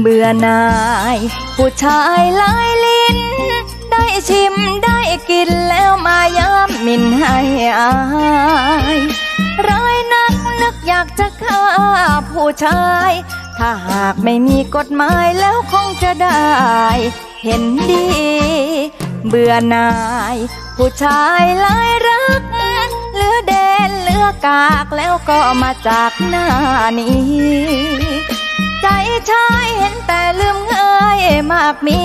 เบื่อหน่าย ผู้ชายลายลิ้น ได้ชิมได้กินแล้วมาย้ำมินให้อายร้ายนักนึกอยากจะฆ่าผู้ชาย ถ้าหากไม่มีกฎหมายแล้วคงจะได้ เห็นดี เบื่อหน่าย ผู้ชายลายรัก เหลือแดนเหลือกากแล้วก็มาจากหน้านี้ ใจชายเห็นแต่ลืมเงยมากมี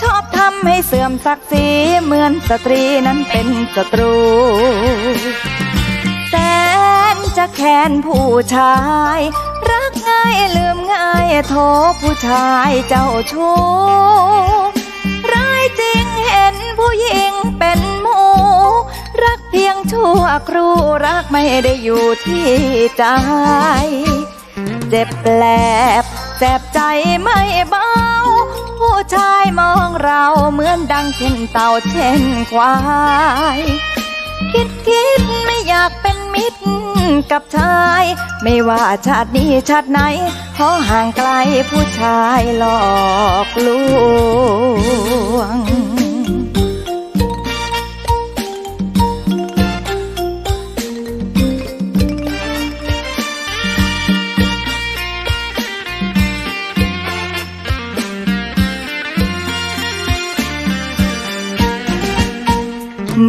ชอบทำให้เสื่อมศักดิ์ศรีเหมือนสตรีนั้นเป็นศัตรูแสนจะแค้นผู้ชาย รักง่ายลืมง่ายโทผู้ชายเจ้าชู้ร้ายจริงเห็นผู้หญิงเป็นหมูรักเพียงชั่วครู่รักไม่ได้อยู่ที่ใจ เจ็บแปลบ แสบใจไม่เบา ผู้ชายมองเราเหมือนดังเช่นเต่าเช่นควาย คิดคิดไม่อยากเป็นมิตรกับชาย ไม่ว่าชาตินี้ชาติไหน ขอห่างไกลผู้ชายหลอกลวง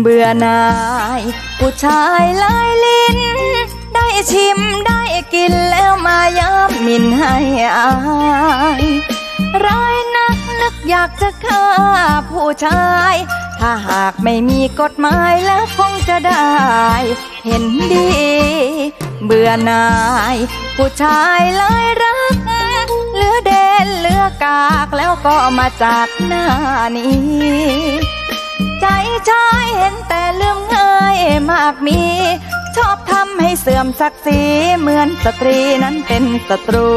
เบื่อหน่าย ผู้ชายลายลิ้น ได้ชิมได้กินแล้วมาย้ำหมินให้อายร้ายนักนึกอยากจะฆ่าผู้ชาย ถ้าหากไม่มีกฎหมายแล้วคงจะได้ เห็นดี เบื่อหน่าย ผู้ชายลายรักเหลือเดนเหลือกากแล้วก็มาจากหน้านี้ ใจชายเห็นแต่เรื่องง่ยมากมี ชอบทำให้เสื่อมศักดิ์ศรีเหมือนสตรีนั้นเป็นศัตรู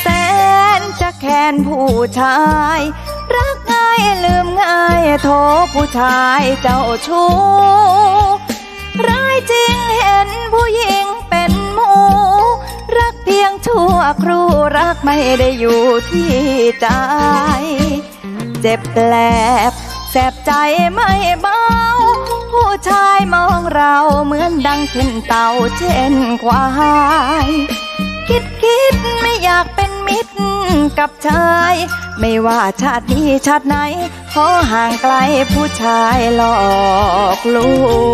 แสนจะแค้นผู้ชาย รักง่ายลืมง่ายโทผู้ชายเจ้าชู้ร้ายจริงเห็นผู้หญิงเป็นหมูรักเพียงชั่วครู่รักไม่ได้อยู่ที่ใจ เจ็บแปลบแสบใจไม่เบา ผู้ชายมองเราเหมือนดังขึ้นเต่าเช่นควาย คิดคิดไม่อยากเป็นมิตรกับชาย ไม่ว่าชาตินี้ชาติไหน ขอห่างไกลผู้ชายหลอกลวง